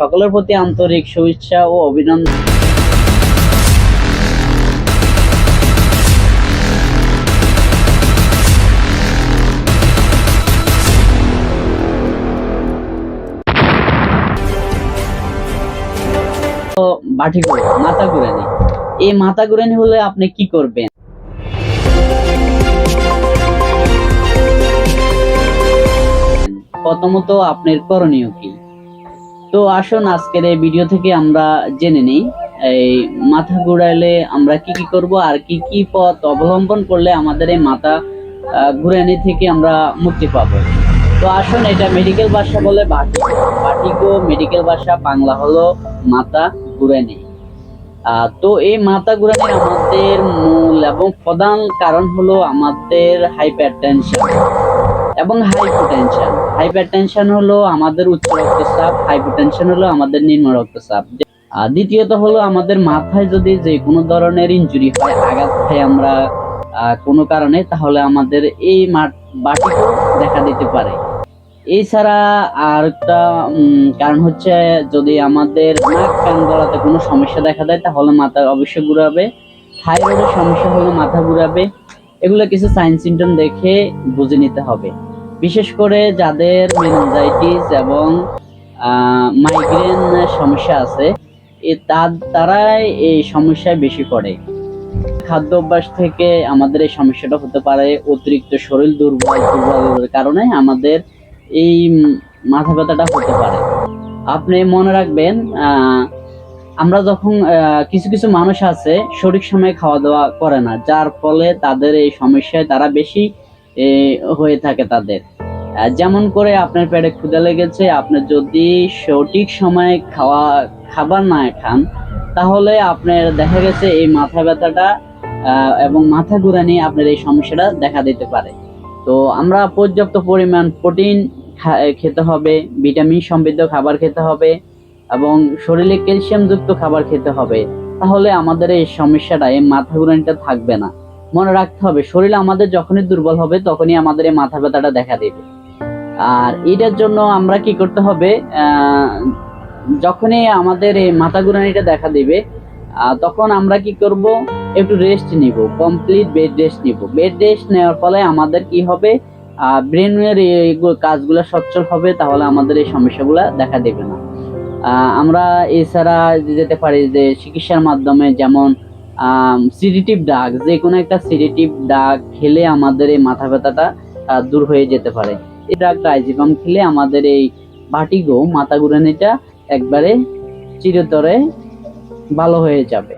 সকলের প্রতি আন্তরিক শুভেচ্ছা ও অভিনন্দন। মাথা ঘুরানি এই মাথা ঘুরানি হলে আপনি কি করবেন? প্রথমত আপনার করণীয় কি? তো আসুন, আজকের এই ভিডিও থেকে আমরা জেনে নিই, এই মাথা ঘুরাইলে আমরা কি কি করব আর কি কি পথ অবলম্বন করলে আমাদের এই মাথা ঘুরানি থেকে আমরা মুক্তি পাবো। তো আসুন, এটা মেডিকেল ভাষা বলে বাটিক মেডিকেল ভাষা, বাংলা হলো মাথা ঘুরানি। তো এই মাথা ঘুরানি আমাদের মূল এবং প্রধান কারণ হলো আমাদের হাইপার টেনশন এবং হাইপোটেনশন হাইপারটেনশন হলো আমাদের উচ্চ রক্তচাপ হাইপোটেনশন হলো আমাদের নিম্ন রক্তচাপ। দ্বিতীয়ত হলো আমাদের মাথায় যদি যে কোনো ধরনের ইনজুরি হয়, আঘাত খাই আমরা কোনো কারণে, তাহলে আমাদের এই বাটিকেও দেখা দিতে পারে। এছাড়া আর একটা কারণ হচ্ছে যদি আমাদের নাক, কান গলাতে কোনো সমস্যা দেখা দেয়, তাহলে মাথা অবশ্যই ঘুরাবে। থাইরয়েডের সমস্যা হলে মাথা ঘুরাবে। এগুলো কিছু সাইন সিমটম দেখে বুঝে নিতে হবে। বিশেষ করে যাদের মেনিনজাইটিস এবং মাইগ্রেন সমস্যা আছে তারাই এই সমস্যায় বেশি পড়ে। খাদ্য অভ্যাস থেকে আমাদের এই সমস্যাটা হতে পারে, অতিরিক্ত শরীর দুর্বল দুর্বলের কারণে আমাদের এই মাথা ব্যথাটা হতে পারে। আপনি মনে রাখবেন আমরা যখন কিছু কিছু মানুষ আছে, সঠিক সময়ে খাওয়া দাওয়া করে না, যার ফলে তাদের এই সমস্যায় তারা বেশি হয়ে থাকে তাদের। যেমন করে আপনার পেটে ক্ষুধা লেগেছে, আপনি যদি সঠিক সময়ে খাওয়া, খাবার না খান, তাহলে আপনার দেখা গেছে এই মাথা ব্যথাটা এবং মাথা ঘুরানি আপনার এই সমস্যাটা দেখা দিতে পারে। তো আমরা পর্যাপ্ত পরিমাণ প্রোটিন খেতে হবে, ভিটামিন সমৃদ্ধ খাবার খেতে হবে, এবং শরীরে ক্যালসিয়াম যুক্ত খাবার খেতে হবে। তাহলে আমাদের এই সমস্যাটা, এই মাথা ঘুরানিটা থাকবে না। মনে রাখতে হবে, শরীর আমাদের যখনই দুর্বল হবে তখনই আমাদের এই মাথা ব্যথাটা দেখা দেবে। আর এটার জন্য আমরা কি করতে হবে যখনই আমাদের এই মাথা ঘুরানিটা দেখা দিবে তখন আমরা কি করব, একটু রেস্ট নিব কমপ্লিট বেড রেস্ট নিব। বেড রেস্ট নেওয়ার ফলে আমাদের কি হবে ব্রেনের এই কাজগুলো সচ্ছল হবে, তাহলে আমাদের এই সমস্যাগুলো দেখা দেবে না। আমরা এছাড়া যেতে পারি যে চিকিৎসার মাধ্যমে যেমন সিডিটিভ ডাক যে কোনো একটা সিডিটিভ ডাক খেলে আমাদের এই মাথা ব্যথাটা দূর হয়ে যেতে পারে। এই ডাকটা আইজিপাম খেলে আমাদের এই ভাটিগো মাথা ঘুরানিটা একবারে চিরতরে ভালো হয়ে যাবে।